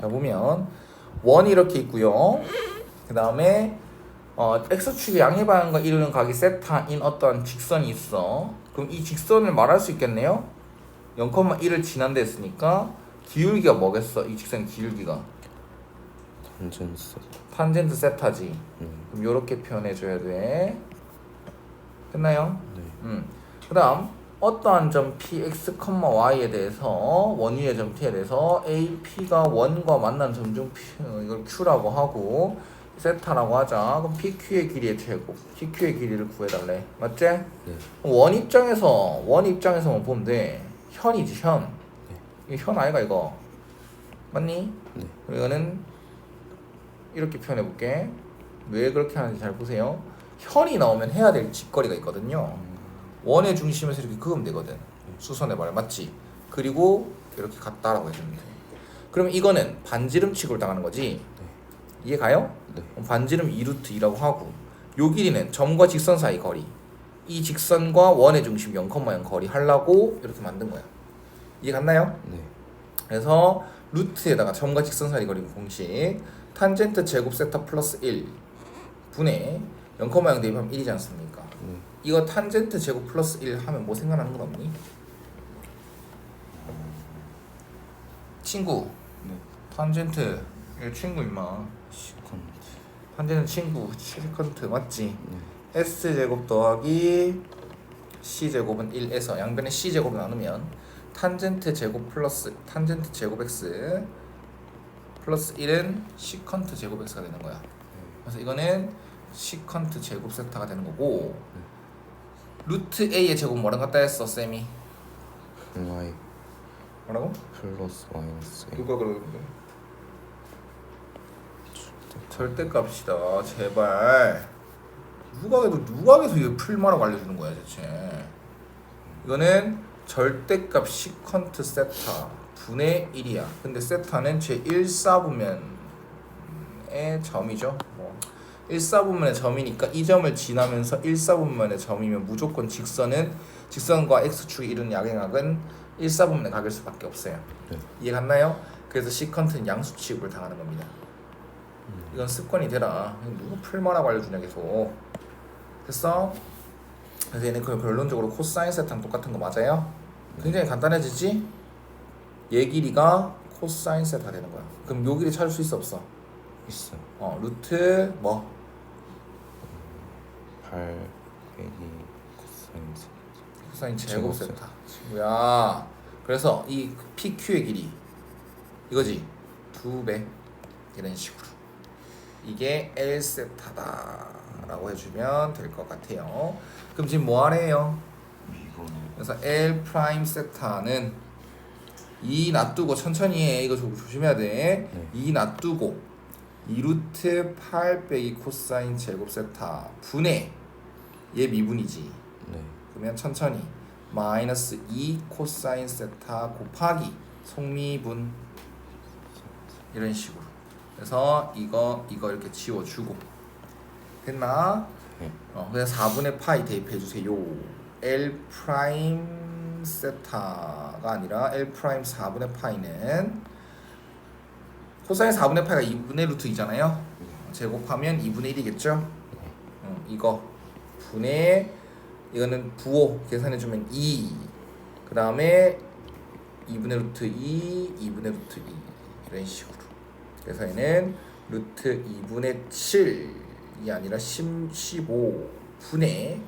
자 보면 원이 이렇게 있고요. 그 다음에 어, x축의 양의 방향과 이루는 각이 세타인 어떤 직선이 있어. 그럼 이 직선을 말할 수 있겠네요. 0,1을 지난데 했으니까 기울기가 뭐겠어? 이 직선 기울기가 탄젠스 탄젠트 세타지. 음. 그럼 이렇게 표현해 줘야 돼. 됐나요? 네. 음. 그다음 어떠한 점 px, y에 대해서 원위의 점 t에 대해서 a, p가 원과 만난 점 중 이걸 q라고 하고 세타라고 하자. 그럼 pq의 길이의 제곱, pq의 길이를 구해달래. 맞지? 네. 원 입장에서 원 입장에서만 보면 돼. 현이지 현. 이거 현 아이가 이거. 맞니? 네. 이거는 이렇게 표현해 볼게. 왜 그렇게 하는지 잘 보세요. 현이 나오면 해야 될 직거리가 있거든요. 원의 중심에서 이렇게 그으면 되거든. 수선의 말 맞지? 그리고 이렇게 갔다라고 해주면 돼. 그러면 이거는 반지름칙으로 당하는 거지. 이해 가요? 네. 그럼 반지름 2루트 2라고 하고 요 길이는 점과 직선 사이 거리. 이 직선과 원의 중심 0,0 거리 하려고 이렇게 만든 거야. 이해 갔나요? 네. 그래서 루트에다가 점과 직선 사이 거리 공식 탄젠트 제곱 세타 플러스 1 분의 0,0 대입하면 1이지 않습니까? 네. 이거 탄젠트 제곱 플러스 1 하면 뭐 생각나는 건 없니? 친구 네. 탄젠트 이거 친구 임마 시컨트 탄젠트 친구 시컨트 맞지? 네. s 제곱 더하기 c 제곱은 1에서 양변의 c 제곱 나누면 탄젠트 제곱 플러스 탄젠트 제곱 x 플러스 1은 시컨트 제곱 x가 되는 거야. 그래서 이거는 시컨트 제곱 세타가 되는 거고 루트 a의 제곱 뭐랑 같다 했어 쌤이? Y 뭐라고? 플러스 마이너스 A. 누가 그러는데? 절대값이다 제발. 누가 해도 누가 해서 이거 풀마라고 알려주는 거야 대체? 이거는 절대값 시컨트 세타 분의 1이야. 근데 세타는 제 1사분면의 점이죠. 뭐 1사분면의 점이니까 이 점을 지나면서 1사분면의 점이면 무조건 직선은 직선과 x축이 이루는 양행각은 1사분면의 각일 수밖에 없어요 네. 이해 갔나요? 그래서 시컨트는 양수 취급을 당하는 겁니다. 이건 습관이 되라. 누가 풀마라고 알려주냐 계속. 됐어? 그래서 얘는 그 결론적으로 코사인 세타랑 똑같은 거 맞아요? 굉장히 간단해지지? 얘 길이가 코사인 세타 되는 거야. 그럼 요 길이 찾을 수 있어 없어? 있어요 어 루트 뭐 8 빼기 코사인 세 코사인 제곱 제곱 세타. 친구야. 그래서 이 PQ의 길이 이거지 두 배 이런 식으로 이게 L 세타다라고 해주면 될 것 같아요. 그럼 지금 뭐 하래요? 그래서 L 프라임 세타는 이 놔두고 천천히 해 이거 조, 조심해야 돼. 네. 이 놔두고 2루트 8 빼기 코사인 제곱 세타 분의 얘 미분이지. 네 그러면 천천히 마이너스 2 코사인 세타 곱하기 속미분 이런 식으로 그래서 이거 이거 이렇게 지워주고 됐나? 네. 어, 그래서 4분의 파이 대입해 주세요. L 프라임 세타가 아니라 L 프라임 4분의 파이는 코사인 4분의 파이가 2분의 루트 2잖아요. 제곱하면 2분의 1이겠죠? 어, 이거 분의 이거는 부호 계산해 주면 2. 그 다음에 2분의 루트 2, 2분의 루트 2 이런 식으로. 그래서 얘는 루트 2분의 7이 아니라 10, 15분의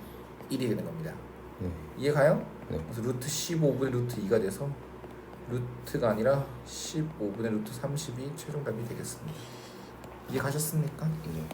1이 되는 겁니다. 네. 이해 가요? 네. 그래서 루트 15분의 루트 2가 돼서 루트가 아니라 15분의 루트 30이 최종 답이 되겠습니다. 이해 가셨습니까? 네.